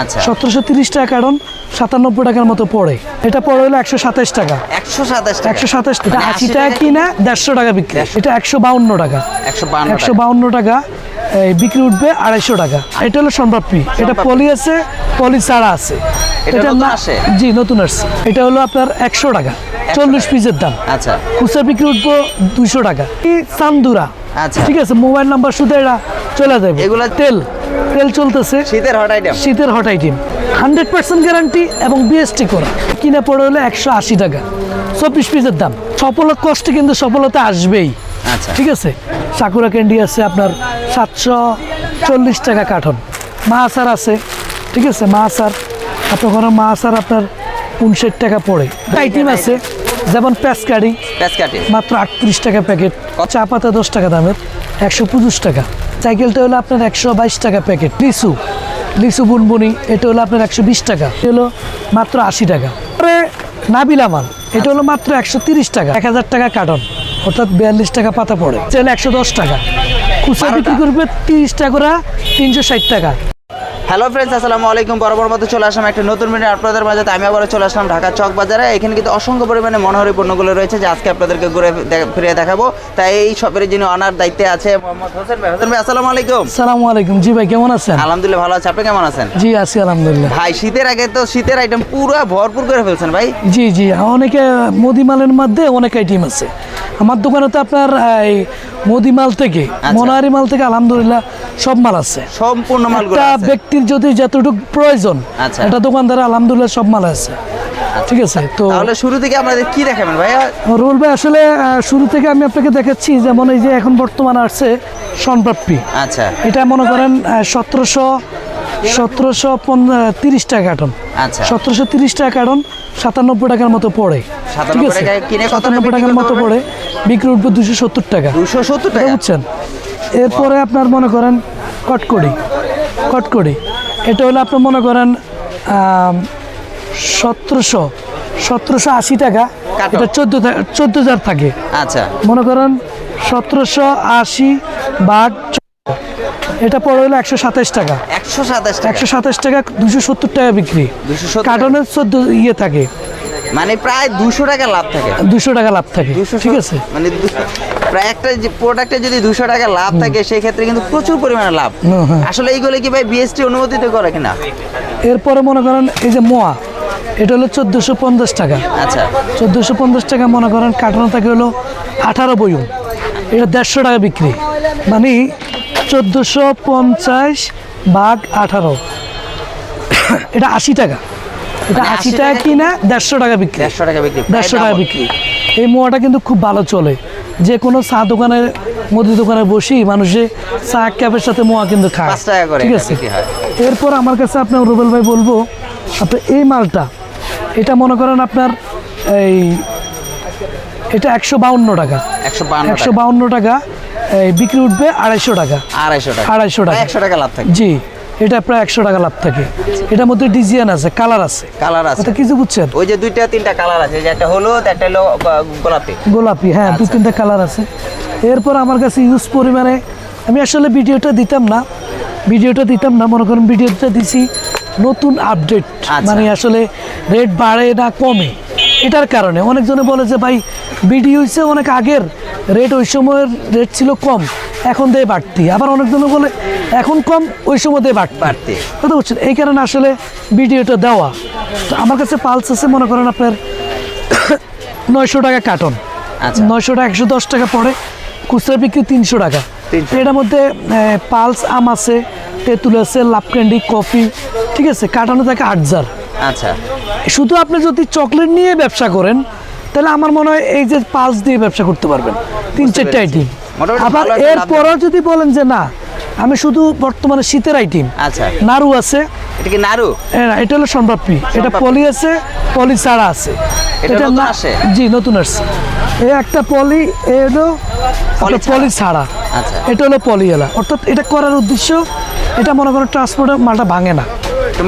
আচ্ছা। সতেরোশো তিরিশ টাকা কার্টন সাতানব্বই টাকার মতো পড়ে। এটা পড়ে হলো একশো সাতাশ টাকা। একশো সাতাশ একশো সাতাশ টাকা। মানে আশি টাকা কিনা দেড়শো টাকা বিক্রি। এটা একশো বাউন্ন টাকা। একশো বাউন্ন টাকা। বিক্রি উঠবে আড়াইশো টাকা। এটা হলো সম্রাপ্পি এটা পলি আছে পলি ছাড়া আছে। এটা জি নতুন আসছে। এটা হলো আপনার একশো টাকা। চল্লিশ পিসের দাম। আচ্ছা। খুচরা বিক্রি উঠবো দুশো টাকা। চান্দুরা আচ্ছা। ঠিক আছে মোবাইল নাম্বার শুধু এটা চলে যাবে। এগুলা- তেল। তেল চলতেছে। শীতের হট আইটেম শীতের hot item hundred percent guarantee এবং বিএসটি করা। কিনে পড়ে হলে একশো আশি টাকা। চব্বিশ পিসের দাম। সফলত কষ্টে কিন্তু সফলতা আসবেই। আচ্ছা। ঠিক আছে? সাকুরা ক্যান্ডি আছে আপনার সাতশো চল্লিশ টাকা কার্টন মাহাসার আছে। ঠিক আছে? মাহাসার আপনার কোনো মাহাসার আপনার উনষাট টাকা পড়ে। আইটেম আছে যেমন প্যাসকারি প্যাঁচ কাটে মাত্র আটত্রিশ টাকা প্যাকেট চা পাতা দশ টাকা দামের। একশো পঁচিশ টাকা। সাইকেলটা হলো আপনার একশো বাইশ টাকা প্যাকেট। লিচু লিচু বুনবুনি এটা হলো আপনার একশো বিশ টাকা। এটা হলো মাত্র আশি টাকা। পরে নাবিল মাল এটা হলো মাত্র একশো তিরিশ টাকা। এক হাজার টাকা কার্টন অর্থাৎ বিয়াল্লিশ টাকা পাতা পড়ে। চাইলে একশো দশ টাকা। খুচরা বিক্রি করবে তিরিশ টাকা করে তিনশো ষাট টাকা। হ্যালো ফ্রেন্ডস আসসালামু আলাইকুম। বরাবর মতো চলে আসলাম একটা নতুন মিনিট আপনাদের মাঝে। আমি আবার চলে আসলাম ঢাকা চক বাজারে। এখানে কিন্তু অসংখ্য পরিমাণে মনোহরি পণ্যগুলো রয়েছে যে আজকে আপনাদেরকে ঘুরে ফিরিয়ে দেখাবো। তাই এই শপের যিনি অনার দায়িত্বে আছে মোহাম্মদ হোসেন ভাই। হোসেন ভাই আসসালামু আলাইকুম। সালামু আলাইকুম। জি ভাই কেমন আছেন? আলহামদুলিল্লাহ ভালো আছে। আপনি কেমন আছেন? জি আছি আলহামদুলিল্লাহ। ভাই শীতের আগে তো শীতের আইটেম পুরো ভরপুর করে ফেলছেন ভাই। জি জি। অনেকে মুদিমালের মধ্যে অনেক আইটেম আছে। আমার দোকানে তো আপনার মুদিমাল থেকে মনোহারি মাল থেকে আলহামদুলিল্লাহ সব মাল আছে। সম্পূর্ণ মালগুলো একটা ব্যক্তির যদি যতটুকু প্রয়োজন আচ্ছা। এটা দোকানদার আলহামদুলিল্লাহ সব মাল আছে। ঠিক আছে তো তাহলে শুরু থেকে আপনাদের কি দেখাবেন ভাইয়া? রুল ভাই আসলে শুরু থেকে আমি আপনাকে দেখাচ্ছি যেমন এই যে এখন বর্তমানে আসছে সনপ্রাপ্তি আচ্ছা। এটা মনে করেন সতেরোশো সতেরোশো তিরিশ টাকা কার্টন আচ্ছা। সতেরোশো তিরিশ টাকা কার্টন সাতানব্বই টাকার মতো পড়ে। ঠিক আছে? সাতানব্বই টাকার মতো পড়ে। বিক্রি উঠবে দুশো সত্তর টাকা। দুশো সত্তর টাকা? বুঝছেন? এরপরে আপনার মনে করেন কটকড়ি কটকড়ি এটা হলো আপনি মনে করেন সতেরোশো সতেরোশো আশি টাকা। এটা চোদ্দ চোদ্দ হাজার থাকে। আচ্ছা। মনে করেন সতেরোশো আশি বাঘ এটা পড়ে হলো একশো সাতাশ টাকা। একশো সাতাশ একশো সাতাশ টাকা দুশো সত্তর টাকা বিক্রি। 270 কার্টনের চোদ্দ ইয়ে থাকে। মানে প্রায় দুশো টাকা লাভ থাকে। দুশো টাকা লাভ থাকে দুশো ঠিক আছে। মানে প্রায় একটা যে প্রোডাক্টে যদি দুশো টাকা লাভ থাকে সেই ক্ষেত্রে কিন্তু প্রচুর পরিমাণে লাভ। আসলে এইগুলো কি ভাই বিএসটি অনুমোদিত করে কিনা? এরপরে মনে করেন এই যে মোয়া এটা হলো চোদ্দোশো পঞ্চাশ টাকা। আচ্ছা। চোদ্দোশো পঞ্চাশ টাকা মনে করেন কার্টন থাকে হলো আঠারো বয়ুম এটা দেড়শো টাকা বিক্রি। মানে চোদ্দোশো পঞ্চাশ ভাগ আঠারো। এটা আশি টাকা। এটা আশি টাকা কিনা দেড়শো টাকা বিক্রি। দেড়শো টাকা বিক্রি। দেড়শো টাকা বিক্রি। এই মোয়াটা কিন্তু খুব ভালো চলে। যে কোনো চা দোকানে মুদি দোকানে বসি মানুষে চা ক্যাপের সাথে মোয়া কিন্তু খায়। ঠিক আছে? এরপর আমার কাছে আপনার রুবেল ভাই বলব আপনার এই মালটা এটা মনে করেন আপনার এই এটা একশো বাউন্ন টাকা। একশো একশো বাউন্ন টাকা বিক্রি উঠবে আড়াইশো টাকা। আড়াইশো টাকা। আড়াইশো টাকা। একশো টাকা লাভ থাকে জি। এটা প্রায় একশো টাকা লাভ থাকে। এটার মধ্যে ডিজাইন আছে কালার আছে। কালার আছে। কথা কিছু বুঝছেন? ওই যে দুইটা তিনটা কালার আছে যে একটা হলুদ একটা হলো গোলাপি। গোলাপি হ্যাঁ দু আচ্ছা। তিনটা কালার আছে। এরপর আমার কাছে ইউজ পরিমাণে আমি আসলে ভিডিওটা দিতাম না ভিডিওটা দিতাম না মনে করেন ভিডিওটা দিছি নতুন আপডেট আচ্ছা। মানে আসলে রেট বাড়ে না কমে। এটার কারণে অনেকজনে বলে যে ভাই ভিডিও হচ্ছে অনেক আগের। রেট ওই সময়ের রেট ছিল কম। এখন দেয় বাড়তি। আবার অনেকজনে বলে এখন কম ওই সময় দেয় বাড়তি। বাড়তি। কথা বলছেন। এই কারণে আসলে ভিডিওটা দেওয়া। তো আমার কাছে পালস আছে মনে করেন আপনার নয়শো টাকা কার্টন আচ্ছা। নয়শো টাকা একশো দশ টাকা পড়ে। খুচরা বিক্রি তিনশো টাকা। এটার মধ্যে পালস আম আছে তেঁতুল আছে লাভ ক্যান্ডি কফি ঠিক আছে? কাটানো থাকে আট জার আচ্ছা। শুধু আপনি যদি চকলেট নিয়ে ব্যবসা করেন তাহলে আমার মনে হয় এই যে পালস দিয়ে ব্যবসা করতে পারবেন। তিন চারটে আইটেম আবার এরপরও যদি বলেন যে না আমি শুধু বর্তমানে শীতের আইটেম আচ্ছা। নাড়ু আছে। এটা কি নাড়ু? হ্যাঁ, এটা হলো সম্রাপ্পি এটা পলি আছে পলি ছাড়া আছে। এটা না-? জি নতুন আসছে। এই একটা পলি এ হলো পলি ছাড়া আচ্ছা। এটা হলো পলি এলা। অর্থাৎ এটা করার উদ্দেশ্য এটা মনে করেন ট্রান্সপোর্টের মালটা ভাঙে না?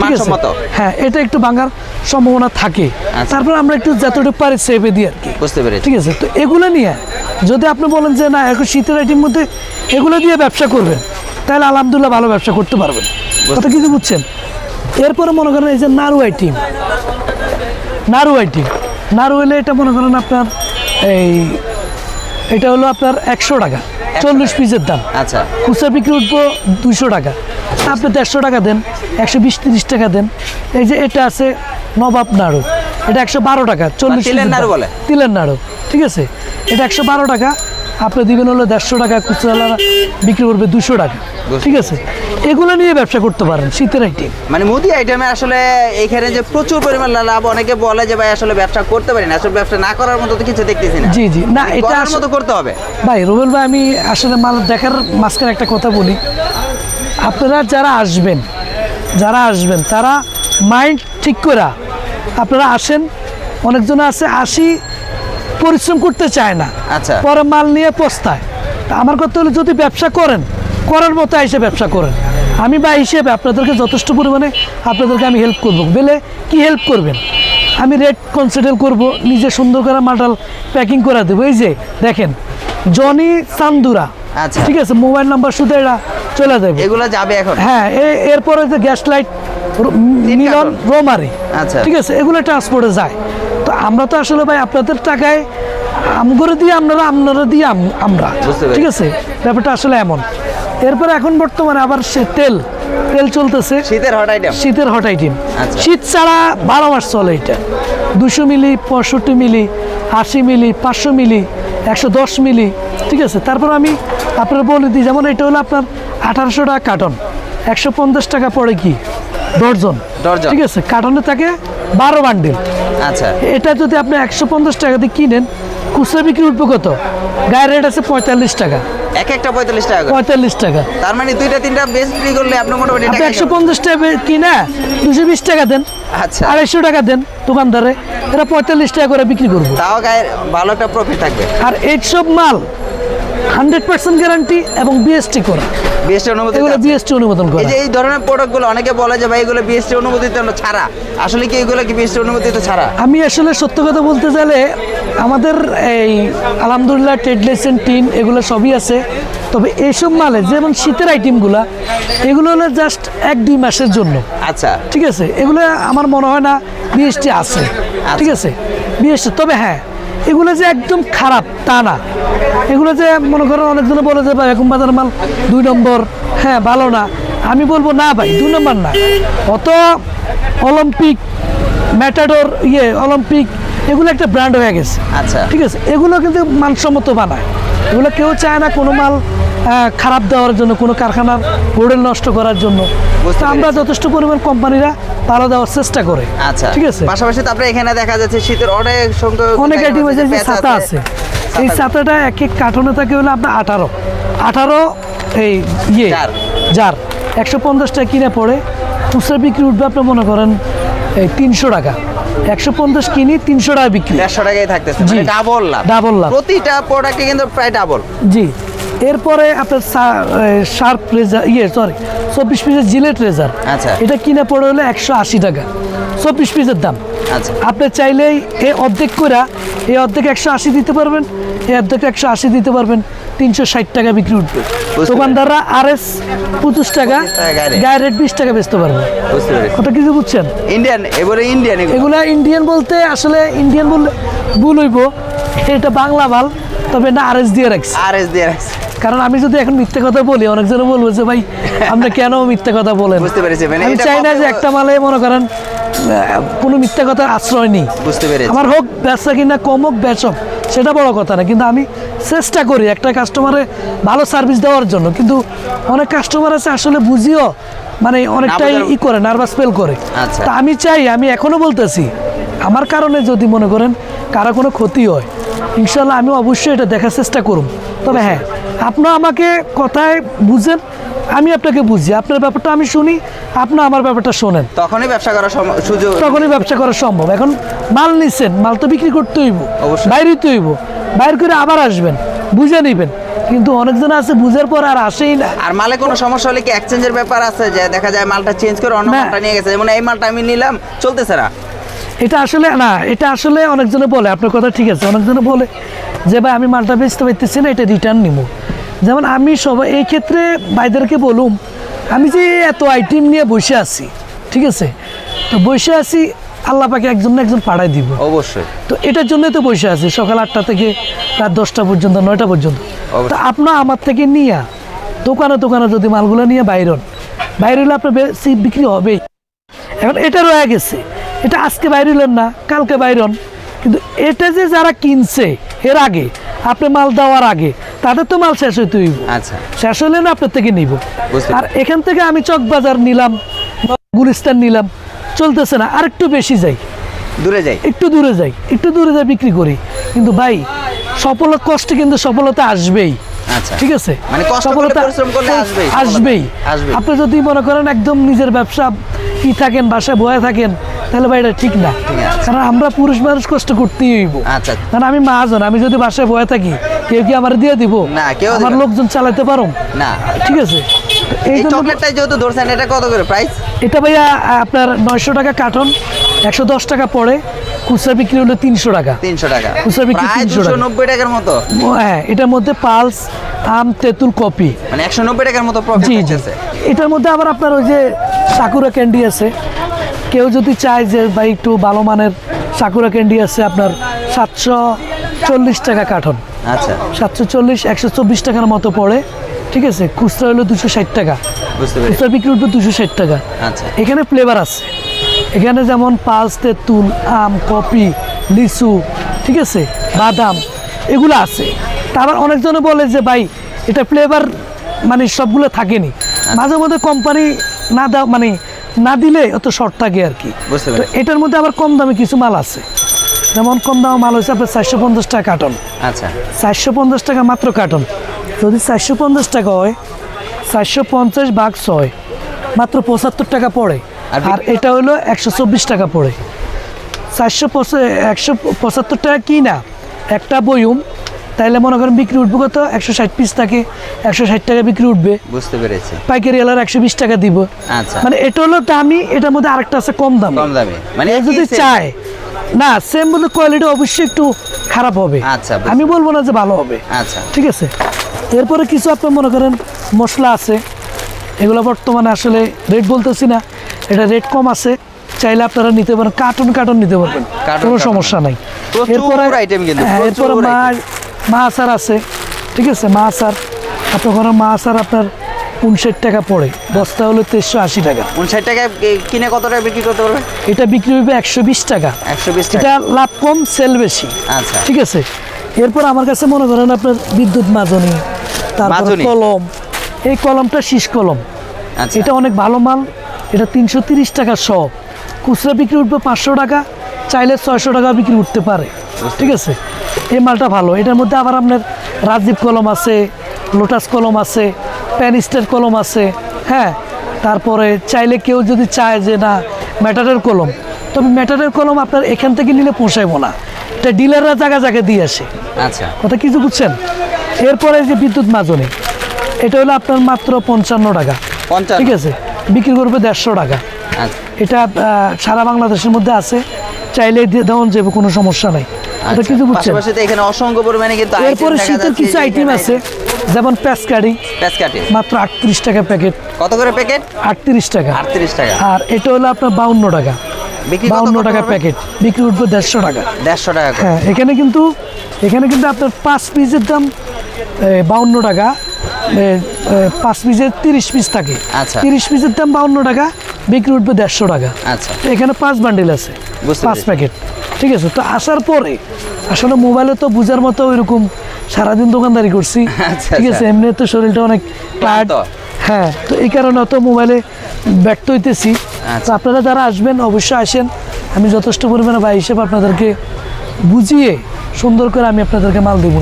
মানসম্মত। হ্যাঁ এটা একটু ভাঙার সম্ভাবনা থাকে। আচ্ছা। তারপর আমরা একটু যতটুকু পারি সেভে দিই আর কি। বুঝতে পেরেছি। ঠিক আছে তো এগুলো নিয়ে যদি আপনি বলেন যে না এখন শীতের আইটেম মধ্যে এগুলো দিয়ে ব্যবসা করবেন তাহলে আলহামদুলিল্লাহ ভালো ব্যবসা করতে পারবেন। কথা বুঝছেন? এরপরে মনে করেন এই যে নাড়ু আইটিম নাড়ু আইটিম নাড়ু হলে এটা মনে করেন আপনার এই এটা হলো আপনার একশো টাকা চল্লিশ পিসের দাম। আচ্ছা। খুচরা বিক্রি উঠবো দুশো টাকা। আপনি দেড়শো টাকা দেন একশো বিশ তিরিশ টাকা দেন। এই যে এটা আছে নবাব নাড়ু। এটা একশো বারো টাকা চল্লিশ তিলের নাড়ু বলে? তিলের নাড়ু ঠিক আছে? এটা একশো বারো টাকা আপনি দিবেন হলো দেড়শো টাকা খুচরা বিক্রি করবে দুশো টাকা ঠিক আছে? এগুলো নিয়ে ব্যবসা করতে পারেন শীতের আইটেম মানে মুদি আইটেমে আসলে এখানে যে প্রচুর পরিমাণ লাভ অনেকে বলে যে ভাই আসলে ব্যবসা করতে পারি না আসলে ব্যবসা না করার মতো তো কিছু দেখতেছি না। জি জি। না এটা আসলে- করতে হবে। ভাই রুবেল ভাই আমি আসলে মাল দেখার মাঝখানে একটা কথা বলি। আপনারা যারা আসবেন যারা আসবেন তারা মাইন্ড ঠিক করা। আপনারা আসেন অনেকজন আছে আসি পরিশ্রম করতে চায় না। আচ্ছা। পরে মাল নিয়ে পস্তায়। তা আমার কথা হলো যদি ব্যবসা করেন করার মতো এসে ব্যবসা করেন। আমি বা হিসেবে আপনাদেরকে যথেষ্ট পরিমাণে আপনাদেরকে আমি হেল্প করব। বেলে কি হেল্প করবেন? আমি রেট কনসিডার করব নিজে সুন্দর করে মাটাল প্যাকিং করে দেবো। এই যে দেখেন জনি চান্দুরা আচ্ছা। ঠিক আছে মোবাইল নাম্বার শুধু এটা। চলে যাবে। এগুলো যাবে এখন? হ্যাঁ এরপরে যে গ্যাস লাইট মিলন রোমারি। আচ্ছা। ঠিক আছে এগুলো ট্রান্সপোর্টে যায়। তো আমরা তো আসলে ভাই আপনাদের টাকায় আমগরে দিয়ে আপনারা আপনারা দিয়ে আমরা। ঠিক আছে ব্যাপারটা আসলে এমন। এরপরে এখন বর্তমানে আবার সে তেল তেল চলতেছে। শীতের হট আইটেম শীতের হট আইটেম আচ্ছা। শীত ছাড়া বারো মাস চলে এটা। দুশো মিলি পঁয়ষট্টি মিলি আশি মিলি পাঁচশো মিলি একশো দশ মিলি ঠিক আছে? তারপর আমি আপনার বলে দিই যেমন এটা হলো আপনার আঠারোশো টাকা কার্টন একশো পঞ্চাশ টাকা পড়ে কি? ডর্জন। ঠিক আছে? কার্টনে থাকে বারো বান্ডিল আচ্ছা। এটা যদি আপনি একশো পঞ্চাশ টাকা দিয়ে কিনেন খুচরা বিক্রি উঠবে কত? গায়ের রেট আছে পঁয়তাল্লিশ টাকা। এক একটা পঁয়তাল্লিশ টাকা পঁয়তাল্লিশ টাকা। তার মানে দুইটা তিনটা বিক্রি করলে আপনি মোটামুটি একশো পঞ্চাশ টাকা কিনা দুশো বিশ টাকা দেন আচ্ছা। আড়াইশো টাকা দেন দোকানদারে এরা পঁয়তাল্লিশ টাকা করে বিক্রি করব। তাও গায়ের ভালো একটা প্রফিট থাকবে। আর এইসব মাল হান্ড্রেড পার্সেন্ট গ্যারান্টি এবং বিএসটি করা। বিএসটি অনুমতি এগুলো? বিএসটি অনুমোদন করা। এই যে এই ধরনের প্রোডাক্টগুলো অনেকে বলে যে ভাই এগুলো বিএসটি অনুমোদিত না ছাড়া। আসলে কি এগুলো কি বিএসটি অনুমোদিত ছাড়া? আমি আসলে সত্য কথা বলতে গেলে আমাদের এই আলহামদুলিল্লাহ ট্রেড লাইসেন্স টিন এগুলো সবই আছে। তবে এইসব মালে যেমন শীতের আইটেমগুলো এগুলো হলো জাস্ট এক দুই মাসের জন্য। আচ্ছা। ঠিক আছে? এগুলো আমার মনে হয় না বিএসটি আছে। ঠিক আছে? বিএসটি তবে হ্যাঁ এগুলো যে একদম খারাপ তা না। এগুলো যে মনে করেন অনেকজনে বলে যে ভাই এখন বাজার মাল দুই নম্বর। হ্যাঁ ভালো না। আমি বলব না ভাই দুই নম্বর না। অত অলিম্পিক ম্যাটাডোর ইয়ে অলিম্পিক এগুলো একটা ব্র্যান্ড হয়ে গেছে। আচ্ছা। ঠিক আছে? এগুলো কিন্তু মানসম্মত বানায়। এগুলো কেউ চায় না কোনো মাল খারাপ দেওয়ার জন্য কোনো কারখানার মডেল নষ্ট করার জন্য। আমরা যথেষ্ট পরিমাণ কোম্পানিরা তারা দেওয়ার চেষ্টা করে। আচ্ছা। ঠিক আছে? পাশাপাশি তো আপনার এখানে দেখা যাচ্ছে শীতের অনেক সংখ্যক অনেক আইটেম আছে যে ছাতা আছে। এই ছাতাটা এক এক কার্টনে থাকে হলো আপনার আঠারো। আঠারো এই ইয়ে। জার। একশো পঞ্চাশ টাকা কিনে পড়ে। খুচরা বিক্রি উঠবে আপনি মনে করেন এই তিনশো টাকা। একশো পঞ্চাশ কিনি তিনশো টাকা বিক্রি। দেড়শো টাকাই থাকতেছে জি। মানে ডাবল লাভ। Double লাভ। প্রতিটা প্রোডাক্টে কিন্তু প্রায় ডাবল জি। এরপরে আপনার শার্প রেজার ইয়ে সরি চব্বিশ পিসের জিলেট রেজার আচ্ছা। এটা কিনে পড়ে হলো একশো আশি টাকা। চব্বিশ পিসের দাম। আচ্ছা। আপনি চাইলেই এই অর্ধেক করে এই অর্ধেক একশো আশি দিতে পারবেন এই অর্ধেক একশো আশি দিতে পারবেন। তিনশো ষাট টাকা বিক্রি উঠবে। দোকানদাররা আর এস পঁচিশ টাকা গায়ে রেট বিশ টাকা বেচতে পারবে। কথা কিছু বুঝছেন? ইন্ডিয়ান এবারে ইন্ডিয়ান এগুলো। ইন্ডিয়ান বলতে আসলে ইন্ডিয়ান বললে ভুল হইব। এটা বাংলা মাল তবে না আর এস দিয়ে রাখছি। আর এস দিয়ে রাখছে। কারণ আমি যদি এখন মিথ্যে কথা বলি অনেকজন বলব যে ভাই আপনি কেন মিথ্যে কথা বলেন? বুঝতে পেরেছি, মানে আমি চাই না যে একটা মালে মনে করেন কোনো মিথ্যা কথার আশ্রয় নেই। বুঝতে পেরেছি। আমার হোক ব্যবসা কিনা কম হোক বেচক। সেটা বড় কথা না কিন্তু আমি চেষ্টা করি একটা কাস্টমারে ভালো সার্ভিস দেওয়ার জন্য। কিন্তু অনেক কাস্টমার আছে আসলে বুঝিও মানে অনেকটাই ই করে নার্ভাস ফেল করে। আচ্ছা। তা আমি চাই আমি এখনও বলতেছি আমার কারণে যদি মনে করেন কারও কোনো ক্ষতি হয় ইনশাল্লাহ আমি অবশ্যই এটা দেখার চেষ্টা করুন। তবে হ্যাঁ আপনার আমাকে কথায় বুঝেন আমি আপনাকে বুঝি আপনার ব্যাপারটা আমি শুনি আপনি আমার ব্যাপারটা শোনেন। তখনই ব্যবসা করা সুযোগ তখনই ব্যবসা করা সম্ভব। এখন মাল নিচ্ছেন মাল তো বিক্রি করতে হইব অবশ্যই। বাইরে তো হইব। বাইর করে আবার আসবেন বুঝে নিবেন। কিন্তু অনেকজন আছে বুঝার পর আর আসেই না। আর মালে কোনো সমস্যা হলে কি এক্সচেঞ্জের ব্যাপার আছে? যে দেখা যায় মালটা চেঞ্জ করে অন্য। মালটা নিয়ে গেছে। যেমন এই মালটা আমি নিলাম চলতেছে না। এটা আসলে না এটা আসলে অনেকজনে বলে আপনার কথা ঠিক আছে। অনেকজনে বলে যে ভাই আমি মালটা বেচতে পারতেছি না এটা রিটার্ন নিব। যেমন আমি সবাই এই ক্ষেত্রে ভাইদেরকে বলুম আমি যে এত আইটেম নিয়ে বসে আছি ঠিক আছে? তো বসে আছি আল্লাহ পাকে একজন না একজন পাঠাই দিব। অবশ্যই। তো এটার জন্যই তো বসে আছি সকাল আটটা থেকে রাত দশটা পর্যন্ত নয়টা পর্যন্ত। তো আপনার আমার থেকে নিয়ে দোকানে দোকানে যদি মালগুলো নিয়ে বাইরন বাইরে হলে আপনার বেশি বিক্রি হবেই এখন এটা রয়ে গেছে। এটা আজকে বাইরে হলেন না কালকে বাইরন কিন্তু এটা যে যারা কিনছে এর আগে আপনি মাল দেওয়ার আগে তাদের তো মাল শেষ হইতে হইব। আচ্ছা। শেষ হলে না আপনার থেকে নিব। আর এখান থেকে আমি চকবাজার নিলাম গুলিস্তান নিলাম চলতেছে না। আর একটু বেশি যাই। দূরে যাই। একটু দূরে যাই একটু দূরে যাই বিক্রি করি। কিন্তু ভাই সফলতা কষ্টে কিন্তু সফলতা আসবেই। আচ্ছা। ঠিক আছে? মানে আসবেই সফলতা। আসবেই। আসবেই। আপনি যদি মনে করেন একদম নিজের ব্যবসা কি থাকেন বাসায় বয়ে থাকেন তাহলে ভাই এটা ঠিক না। কারণ আমরা পুরুষ মানুষ কষ্ট করতেই হইব। আচ্ছা। কারণ আমি মাহাজন আমি যদি বাসায় বয়ে থাকি কেউ কি আমার দিয়ে দিব? না, কেউ আমার লোকজন চালাতে পারো না। ঠিক আছে? এই চকলেটটাই যেহেতু ধরছেন এটা কত করে প্রাইস এটা ভাইয়া আপনার নয়শো টাকা কার্টন একশো দশ টাকা পড়ে খুচরা বিক্রি হলো তিনশো টাকা। তিনশো টাকা। খুচরা বিক্রি প্রায় 300 দুশো টাকা। নব্বই টাকার মতো। হ্যাঁ এটার মধ্যে পালস আম তেঁতুল কপি। মানে একশো নব্বই টাকার মতো প্রফিট এটার মধ্যে আবার আপনার ওই যে সাকুরা ক্যান্ডি আছে। কেউ যদি চায় যে ভাই একটু ভালো মানের সাকুরা ক্যান্ডি আছে আপনার সাতশো চল্লিশ টাকা কার্টন আচ্ছা। সাতশো চল্লিশ একশো চব্বিশ টাকার মতো পড়ে। ঠিক আছে? খুচরা হলো দুশো ষাট টাকা। খুচরা বিক্রি উঠবে দুশো ষাট টাকা। আচ্ছা। এখানে ফ্লেভার আছে। এখানে যেমন পালস তেঁতুল আম কপি লিচু ঠিক আছে? বাদাম এগুলো আছে। তারা অনেকজনে বলে যে ভাই এটা ফ্লেভার মানে সবগুলো থাকেনি। মাঝে মধ্যে কোম্পানি না দাও মানে না দিলে অত শর্ট থাকে আর কি। তো এটার মধ্যে আবার কম দামে কিছু মাল আছে। যেমন কম দামে মাল হচ্ছে আপনার চারশো পঞ্চাশ টাকা কার্টন আচ্ছা। চারশো পঞ্চাশ টাকা মাত্র কার্টন যদি চারশো পঞ্চাশ টাকা হয় চারশো পঞ্চাশ ভাগ ছয় মাত্র পঁচাত্তর টাকা পড়ে। আর এটা হলো একশো চব্বিশ টাকা পড়ে। চারশো একশো পঁচাত্তর টাকা কি না একটা বইম তাইলে মনে করেন বিক্রি উঠবে কত? একশো ষাট পিস থাকে। একশো ষাট টাকা বিক্রি উঠবে। বুঝতে পেরেছি। পাইকারি এলার একশো বিশ টাকা দিব। আচ্ছা। মানে এটা হলো দামি এটার মধ্যে আরেকটা আছে কম দামি। কম দামে। মানে যদি চায় না সেম বলে কোয়ালিটি অবশ্যই একটু খারাপ হবে। আচ্ছা, আমি বলব না যে ভালো হবে। আচ্ছা। ঠিক আছে? এরপরে কিছু আপনি মনে করেন মশলা আছে। এগুলো বর্তমানে আসলে রেট বলতেছি না। এটা রেট কম আছে। চাইলে আপনারা নিতে পারেন। কার্টুন কার্টুন নিতে পারবেন। কোনো সমস্যা নাই। প্রচুর item কিন্তু, হ্যাঁ, এরপরে মা item। মা আচার আছে ঠিক আছে? মা আচার আপনার কোনো মা আচার আপনার উনষাট টাকা পড়ে। বস্তা হলো তেইশশো আশি টাকা। উনষাট টাকায় কি- কিনে কত টাকা বিক্রি করতে পারবে এটা বিক্রি হবে একশো বিশ টাকা। একশো বিশ এটা টাকা। লাভ কম সেল বেশি। আচ্ছা। ঠিক আছে? এরপর আমার কাছে মনে করেন আপনার বিদ্যুৎ মাজনি তারপর। কলম। এই কলমটা শীষ কলম। আচ্ছা। এটা অনেক ভালো মাল। এটা তিনশো তিরিশ টাকা শ খুচরা বিক্রি উঠবে পাঁচশো টাকা চাইলে ছয়শো টাকা বিক্রি উঠতে পারে। ঠিক আছে? মালটা ভালো। এটার মধ্যে আবার আপনার রাজীব কলম আছে লোটাস কলম আছে প্যানিস্টার কলম আছে হ্যাঁ? তারপরে চাইলে কেউ যদি চায় যে না ম্যাটারের কলম। তবে ম্যাটারের কলম আপনার এখান থেকে নিলে পোষাইবো না। এটা ডিলাররা জায়গা জায়গা দিয়ে আসে। আচ্ছা। কথা কিছু বুঝছেন? এরপরে যে বিদ্যুৎ মাজনি এটা হলো আপনার মাত্র পঞ্চান্ন টাকা। ঠিক আছে? বিক্রি করবে দেড়শো টাকা। আচ্ছা। এটা সারা বাংলাদেশের মধ্যে আছে। চাইলে দিয়ে দেওয়া যাবে কোনো সমস্যা নাই। এটা আচ্ছা, কিছু বুঝছেন। পাশাপাশি এখানে অসংখ্য পরিমাণে কিন্তু এরপরে শীতের কিছু আইটেম আছে যেমন প্যাসকারি প্যাঁচকাঠি মাত্র আটত্রিশ টাকা প্যাকেট। কত করে প্যাকেট? আটত্রিশ টাকা। আটত্রিশ টাকা। আর এটা হলো আপনার বাউন্ন টাকা। বাউন্ন টাকা প্যাকেট। বিক্রি উঠবে দেড়শো টাকা। দেড়শো টাকা হ্যাঁ এখানে কিন্তু এখানে কিন্তু আপনার পাঁচ পিসের দাম বাউন্ন টাকা। পাঁচ পিসের তিরিশ পিস থাকে। আচ্ছা। তিরিশ পিসের দাম বাউন্ন টাকা বিক্রি উঠবে দেড়শো টাকা। আচ্ছা। এখানে পাঁচ বান্ডিল আছে পাঁচ প্যাকেট। ঠিক আছে তো আসার পরে আসলে মোবাইলে তো বুঝার মতো ওইরকম সারাদিন দোকানদারি করছি। আচ্ছা, ঠিক আছে আচ্ছা। এমনি তো শরীরটা অনেক টায়ার্ড হ্যাঁ তো এই কারণে অত মোবাইলে ব্যক্ত হইতেছি। তো আচ্ছা। আপনারা যারা আসবেন অবশ্যই আসেন। আমি যথেষ্ট পরিমাণে ভাই হিসেবে আপনাদেরকে বুঝিয়ে সুন্দর করে আমি আপনাদেরকে মাল দেবো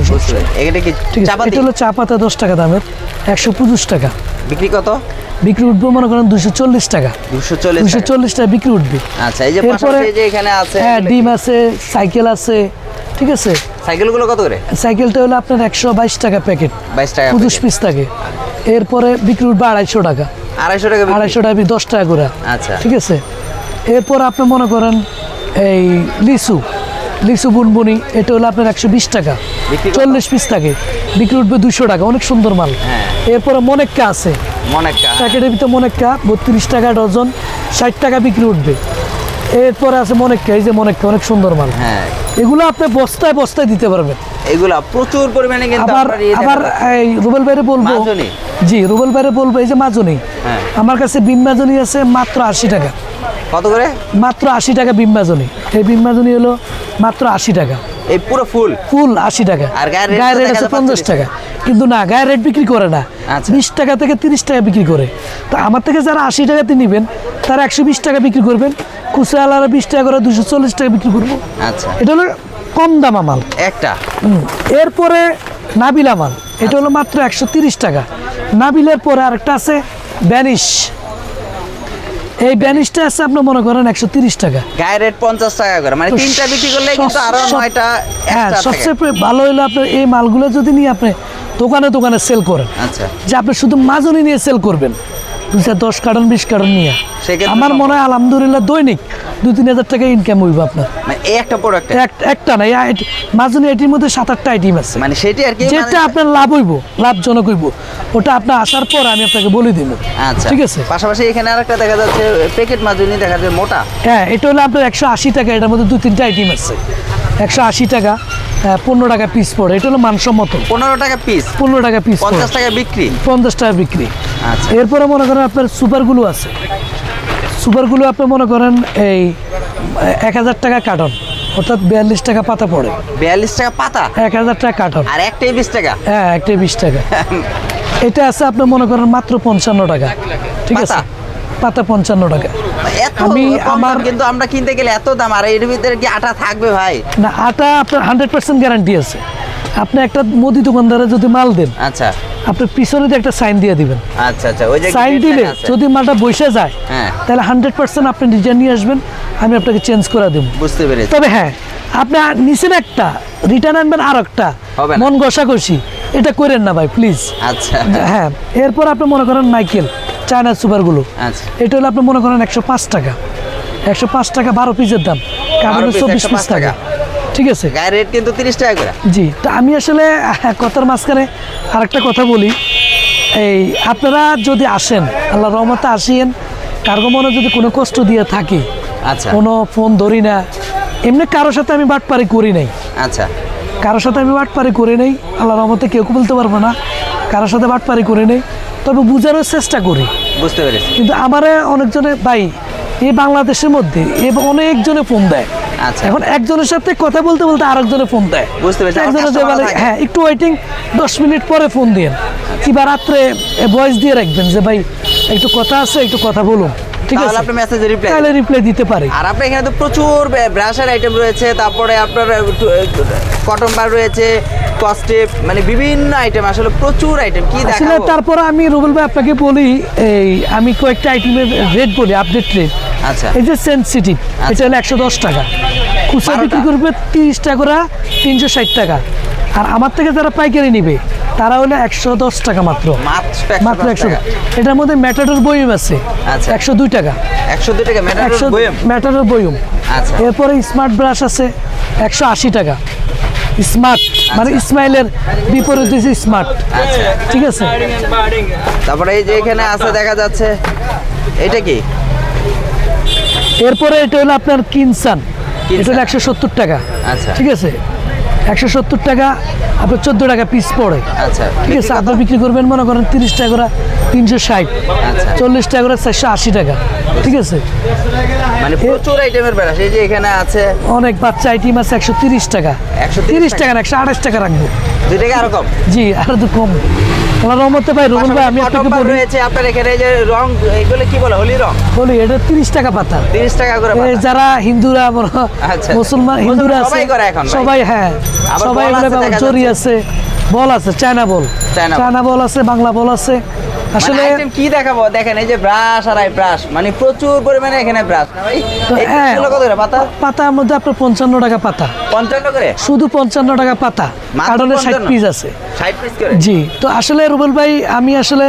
এটা হলো চা পাতা দশ টাকা দামের একশো পঁচিশ টাকা। বিক্রি কত? বিক্রি উঠবে মনে করেন দুশো চল্লিশ টাকা। দুশো চল্লিশ দুশো টাকা। চল্লিশ টাকা বিক্রি উঠবে। আচ্ছা এই যে এরপরে- যে এখানে আছে হ্যাঁ ডিম আছে সাইকেল আছে ঠিক আছে? সাইকেলগুলো কত করে? সাইকেলটা হলো আপনার একশো বাইশ টাকা প্যাকেট। বাইশ টাকা পঁচিশ পিস থাকে। এরপরে বিক্রি উঠবে আড়াইশো টাকা। আড়াইশো টাকা আড়াইশো টাকা দশ টাকা করে। আচ্ছা। ঠিক আছে? এরপর আপনি মনে করেন এই লিচু। লিচু বুনবুনি এটা হলো আপনার একশো বিশ টাকা। চল্লিশ পিস থাকে। বিক্রি উঠবে দুশো টাকা। অনেক সুন্দর মাল। হ্যাঁ। এরপরে মনেক্কা আছে। মনেকা প্যাকেটের ভিতরে মনেক্কা বত্রিশ টাকা ডজন ষাট টাকা বিক্রি উঠবে। এরপরে আছে মনেকটা এই যে মনেকটা অনেক সুন্দর মাল। হ্যাঁ। এগুলো আপনি বস্তায় বস্তায় দিতে পারবেন। এগুলা প্রচুর পরিমাণে কিন্তু আবার আবার এই রুবেল বাইরে বলব মাজনি? জি রুবেল বাইরে বলব এই যে মাজনি। হ্যাঁ। আমার কাছে বিম মাজনি আছে মাত্র আশি টাকা। কত করে? মাত্র আশি টাকা বিম মাজনি। এই বিম মাজনি হলো মাত্র আশি টাকা। এই পুরো ফুল? ফুল আশি টাকা। আর গায়ের রেট আছে পঞ্চাশ টাকা। কিন্তু না গায়ের রেট বিক্রি করে না। আচ্ছা। বিশ টাকা থেকে তিরিশ টাকা বিক্রি করে। তো আমার থেকে যারা আশি টাকাতে নেবেন তারা একশো বিশ টাকা বিক্রি করবেন। খুচরা বিশ টাকা করে দুশো চল্লিশ টাকা বিক্রি করব। আচ্ছা। এটা হলো কম দামা মাল। একটা। এরপরে নাবিলা মাল। এটা হলো মাত্র একশো তিরিশ টাকা। নাবিলের পরে আরেকটা আছে ব্যানিশ। এই ব্যানিশটা আছে আপনি মনে করেন একশো তিরিশ টাকা। গায়ে রেট পঞ্চাশ টাকা করে। মানে তিনটা বিক্রি করলে কিন্তু আরও নয়টা হ্যাঁ। সবচেয়ে ভালো হলো আপনার এই মালগুলো যদি নিয়ে আপনি দোকানে দোকানে সেল করেন। আচ্ছা। যে আপনি শুধু মাজনি নিয়ে সেল করবেন। দুইটা দশ কার্টন বিশ কার্টন নিয়ে। আমার মনে হয় আলহামদুলিল্লাহ দৈনিক দুই তিন হাজার টাকা ইনকাম হইব আপনার। মানে একটা প্রোডাক্ট একটা। না আইট- এটির মধ্যে সাত আটটা আইটেম আছে। মানে সেটি আর কি যেটা মানে- আপনার লাভ হইব লাভজনক হইব ওটা আপনার আসার পর আমি আপনাকে বলে দিব। আচ্ছা। ঠিক আছে? পাশাপাশি এখানে আরেকটা দেখা যাচ্ছে প্যাকেট মাজুনি দেখা যাচ্ছে মোটা। হ্যাঁ এটা হলো আপনার একশো আশি টাকা এটার মধ্যে দু তিনটা আইটেম আছে। একশো আশি টাকা পনেরো টাকা পিস পড়ে এটা হলো মানসম্মত। পনেরো টাকা পিস পনেরো টাকা পিস পঞ্চাশ টাকা বিক্রি। পঞ্চাশ টাকা বিক্রি। আচ্ছা। এরপরে মনে করেন আপনার সুপারগুলো আছে। সুপারগুলো আপনি মনে করেন এই এক হাজার টাকা কার্টন অর্থাৎ বিয়াল্লিশ টাকা পাতা পড়ে। বিয়াল্লিশ টাকা পাতা? এক হাজার টাকা কার্টন। আর একটাই বিশ টাকা? হ্যাঁ একটাই বিশ টাকা। এটা আছে আপনি মনে করেন মাত্র পঞ্চান্ন টাকা। ঠিক আছে? পাতা? পঞ্চান্ন টাকা। এত আমি আমার- কিন্তু আমরা কিনতে গেলে এত দাম আর এর ভিতরে কি আটা থাকবে ভাই? না আটা আপনার হান্ড্রেড পার্সেন্ট গ্যারান্টি আছে। আপনি একটা মুদি দোকানদারে যদি মাল দেন আচ্ছা। আপনি পিছনে একটা সাইন দিয়ে দিবেন। আচ্ছা আচ্ছা। ওই যে সাইন দিলে যদি মালটা বসে যায় হ্যাঁ। তাহলে হান্ড্রেড পার্সেন্ট আপনি রিটার্ন নিয়ে আসবেন আমি আপনাকে চেঞ্জ করে দেবো। বুঝতে পেরেছি। তবে হ্যাঁ আপনি নিছেন একটা রিটার্ন আনবেন আর একটা। মন ঘষাঘষি। এটা করেন না ভাই প্লিজ আচ্ছা। হ্যাঁ এরপর আপনি মনে করেন মাইকেল চায়না সুপারগুলো। আচ্ছা। এটা হলো আপনি মনে করেন একশো পাঁচ টাকা। একশো পাঁচ টাকা বারো পিসের দাম। কারণ চব্বিশ 105 পিস টাকা ঠিক আছে। গায়ের রেট কিন্তু তিরিশ টাকা করে। জি তা আমি আসলে আহ, কথার মাঝখানে আরেকটা কথা বলি। এই আপনারা যদি আসেন আল্লাহ রহমতে আসিয়েন কার্গো মনে যদি কোনো কষ্ট দিয়ে থাকি আচ্ছা। কোনো ফোন ধরি না এমনি কারোর সাথে আমি বাটপারি করি নাই। আচ্ছা। কারোর সাথে আমি বাটপারি করি নেই আল্লাহ রহমতে কেউ বলতে পারব না কারোর সাথে বাটপারি করি নেই। তবে বোঝানোর চেষ্টা করি। বুঝতে পেরেছি। কিন্তু আমারে অনেকজনে ভাই এই বাংলাদেশের মধ্যে এ অনেকজনে ফোন দেয়। এখন একজনের সাথে কথা বলতে বলতে আরেকজনে ফোন দেয়। বুঝতে পেরেছি। হ্যাঁ একটু ওয়েটিং দশ মিনিট পরে ফোন দিন কিংবা রাত্রে ভয়েস দিয়ে রাখবেন যে ভাই একটু কথা আছে একটু কথা বলুন। ঠিক আছে? আপনি মেসেজে রিপ্লাই তাহলে রিপ্লাই দিতে পারি। আর আপনার এখানে তো প্রচুর ব্রাশের আইটেম রয়েছে তারপরে আপনার কটন বার রয়েছে কস্টেপ মানে বিভিন্ন আইটেম আসলে প্রচুর আইটেম কি আসলে দেখাবো? তারপর আমি রুবেল ভাই আপনাকে বলি এই আমি কয়েকটা আইটেমের রেট বলি আপডেট রেট আচ্ছা। এই যে সেন্সিটিভ এটা হলো একশো দশ টাকা। খুচরা বিক্রি করবে তিরিশ টাকা করে তিনশো ষাট টাকা। আর আমার থেকে যারা পাইকারি নিবে তারা হলো একশো দশ টাকা মাত্র। মাত্র মাত্র 110 একশো। এটার মধ্যে ম্যাটাডোর বইম আছে। আচ্ছা। একশো দুই টাকা। একশো দুই টাকা ম্যাটাডোর আচ্ছা। এরপরে স্মার্ট ব্রাশ আছে একশো আশি টাকা। স্মার্ট মানে ইসমাইলের বিপরীত হচ্ছে স্মার্ট আচ্ছা। ঠিক আছে? তারপরে এই যে এখানে আছে দেখা যাচ্ছে এটা কি? এরপরে এটা হলো আপনার কিনসান। এটা হলো একশো সত্তর টাকা। আচ্ছা। ঠিক আছে? একশো সত্তর টাকা আপনার চোদ্দ টাকা পিস পড়ে। আচ্ছা। ঠিক আছে? আপনি বিক্রি করবেন মনে করেন তিরিশ টাকা করে তিনশো ষাট। আচ্ছা। চল্লিশ টাকা করে চারশো আশি টাকা। ঠিক আছে? মানে প্রচুর আইটেমের ব্রাশ এই যে এখানে আছে অনেক বাচ্চা আইটেম আছে একশো তিরিশ টাকা। 130 তিরিশ টাকা না একশো আঠাশ টাকা রাখব। দুই টাকা আরও কম। জি আর তো কম। ওনার রহমতে ভাই রোহন ভাই আমি আপনাকে বলি রয়েছে আপনার এখানে যে রং এগুলো কি বলে হোলি রং বলি এটা তিরিশ টাকা পাতা তিরিশ টাকা করে পাতা। যারা হিন্দুরা আচ্ছা। মুসলমান হিন্দুরা আছে সবাই করে এখন সবাই হ্যাঁ সবাই এগুলো আছে জরি আছে বল আছে চায়না বল। চায়না বল আছে বাংলা বল আছে আসলে আসলে আইটেম কি দেখাবো? দেখেন এই যে ব্রাশ আর আই ব্রাশ মানে প্রচুর পরিমাণে এখানে ব্রাশ না ভাই? হ্যাঁ পিসগুলো কত করে পাতা? পাতার মধ্যে আপনার পঞ্চান্ন টাকা পাতা। পঞ্চান্ন করে? শুধু পঞ্চান্ন টাকা পাতা। কারণে ষাট পিস আছে। ষাট পিস করে? জি তো আসলে রুবেল ভাই আমি আসলে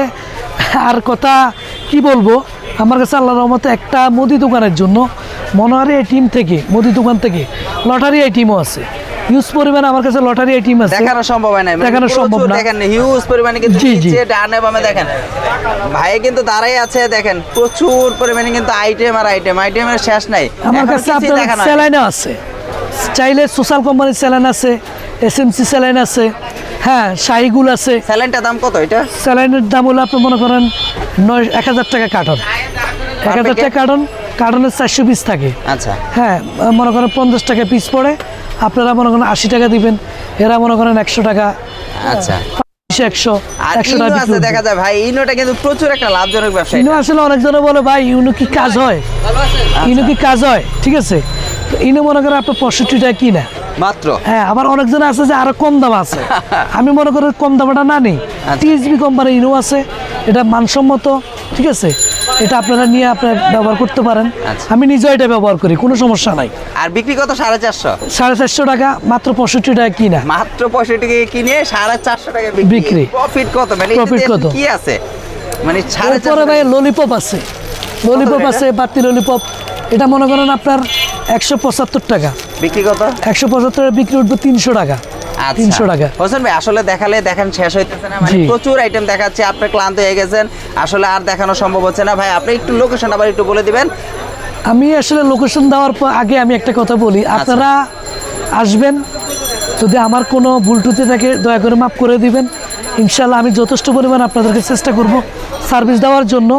আর কথা কি বলব? আমার কাছে আল্লাহ রহমতে একটা মুদি দোকানের জন্য মনোহারি এই টিম থেকে মুদি দোকান থেকে লটারি এই টিমও আছে। ইউজ পরিমাণ আমার কাছে লটারি আইটেম আছে। দেখানো সম্ভব হয় না দেখানো সম্ভব না। দেখেন হিউজ পরিমাণে কিন্তু। নিচে ডানে বামে দেখেন। ভাই কিন্তু দাঁড়াই আছে দেখেন প্রচুর পরিমাণে কিন্তু আইটেম আর আইটেম আইটেমের শেষ নাই। আমার কাছে আপনার দেখানো না। স্যালাইনও আছে। চাইলে সোশ্যাল কোম্পানির স্যালাইন আছে এসএমসি স্যালাইন আছে হ্যাঁ শাহিগুল আছে। স্যালাইনটার দাম কত এটা? স্যালাইনের দাম হলো আপনি মনে করেন নয় এক হাজার টাকা কার্টন এক হাজার? টাকা কার্টন কার্টনের চারশো পিস থাকে। আচ্ছা। হ্যাঁ মনে করেন পঞ্চাশ টাকা পিস পড়ে। আপনারা মনে করেন আশি টাকা দিবেন এরা মনে করেন একশো টাকা। আচ্ছা। একশো আর একশো ইনো টাকা আছে দেখা যায় ভাই ইনোটা কিন্তু প্রচুর একটা লাভজনক ব্যবসা ইনো আসলে অনেকজনে বলে ভাই ইনো কি কাজ হয়? ইনো কি কাজ হয়? ঠিক আছে। ইনো মনে করেন আপনার পঁয়ষট্টি টাকা কিনা। মাত্র? হ্যাঁ আবার অনেকজন আছে যে আরও কম দাম আছে। আমি মনে করি কম দামটা না নেই। আচ্ছা। টিএসবি কোম্পানি ইনো আছে এটা মানসম্মত ঠিক আছে। এটা আপনারা নিয়ে আপনারা ব্যবহার করতে পারেন। আচ্ছা। আমি নিজেও এটা ব্যবহার করি কোনো সমস্যা নাই। আর বিক্রি কত? সাড়ে চারশো? সাড়ে চারশো টাকা মাত্র পঁয়ষট্টি টাকা কিনা। মাত্র পঁয়ষট্টি টাকা কিনে সাড়ে চারশো টাকা বিক্রি। প্রফিট কত? মানে এতে কত? কি আছে? মানে সাড়ে চারশো ভাই ললিপপ আছে। ললিপপ আছে বাতি ললিপপ এটা মনে করেন আপনার একশো পঁচাত্তর টাকা। বিক্রি কত? একশো পঁচাত্তর বিক্রি উঠবে তিনশো টাকা। তিনশো টাকা। হোসেন ভাই আসলে দেখালে দেখেন শেষ হইতেছে না মানে প্রচুর আইটেম দেখাচ্ছে আপনি ক্লান্ত হয়ে গেছেন আসলে আর দেখানো সম্ভব হচ্ছে না। ভাই আপনি একটু লোকেশন আবার একটু বলে দিবেন। আমি আসলে লোকেশন দেওয়ার পর আগে আমি একটা কথা বলি। আচ্ছা। আপনারা আসবেন যদি আমার কোনো ভুল ত্রুটি থাকে দয়া করে মাফ করে দিবেন। ইনশাল্লাহ আমি যথেষ্ট পরিমাণ আপনাদেরকে চেষ্টা করব সার্ভিস দেওয়ার জন্য।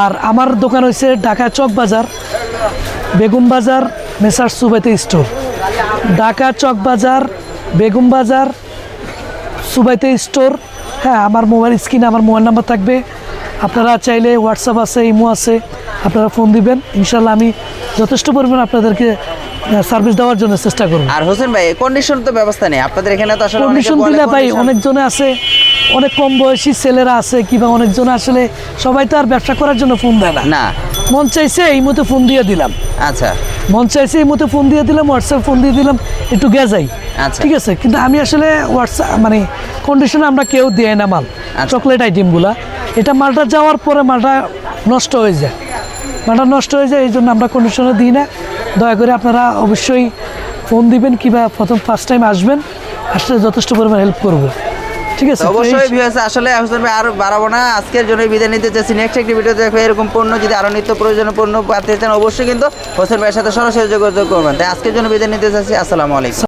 আর আমার দোকান হয়েছে ঢাকা চক বাজার বেগুন বাজার মেসার সুবাইতে স্টোর। ঢাকা চক বাজার বেগুন বাজার, সুবাইতে স্টোর হ্যাঁ আমার মোবাইল স্ক্রিনে আমার মোবাইল নাম্বার থাকবে। আপনারা চাইলে হোয়াটসঅ্যাপ আছে ইমো আছে, আপনারা ফোন দিবেন। ইনশাল্লাহ আমি যথেষ্ট পরিমাণ আপনাদেরকে সার্ভিস দেওয়ার জন্য চেষ্টা করব আর হোসেন ভাই কন্ডিশন তো ব্যবস্থা নেই। আপনাদের এখানে তো আসলে কন্ডিশন দিলে ভাই অনেকজনে আছে অনেক কম বয়সী ছেলেরা আছে কিংবা অনেকজন আসলে সবাই তো আর ব্যবসা করার জন্য ফোন দেয় না। না। মন চাইছে এই মতো ফোন দিয়ে দিলাম। আচ্ছা। মন চাইছে এই মতো ফোন দিয়ে দিলাম হোয়াটসঅ্যাপ ফোন দিয়ে দিলাম একটু গেজাই আচ্ছা। ঠিক আছে কিন্তু আমি আসলে হোয়াটসঅ্যাপ মানে কন্ডিশনে আমরা কেউ দেয় না মাল। আচ্ছা। চকলেট আইটেমগুলা এটা মালটা যাওয়ার পরে মালটা নষ্ট হয়ে যায়। মালটা নষ্ট হয়ে যায় এই জন্য আমরা কন্ডিশনে দিই না। দয়া করে আপনারা অবশ্যই ফোন দিবেন কিংবা প্রথম ফার্স্ট টাইম আসবেন আসলে যথেষ্ট পরিমাণ হেল্প করব। ঠিক আছে অবশ্যই ভিউয়ার্স আসলে ভাই আর বাড়াবো না। আজকের জন্য বিদায় নিতে চাইছি। নেক্সট একটি ভিডিও দেখবে এরকম পণ্য যদি আরও নিত্য প্রয়োজনীয় পণ্য পাতে চান অবশ্যই কিন্তু হোসেন ভাইয়ের সাথে সরাসরি যোগাযোগ করবেন। তাই আজকের জন্য বিদায় নিতে চাইছি। আসসালামু আলাইকুম।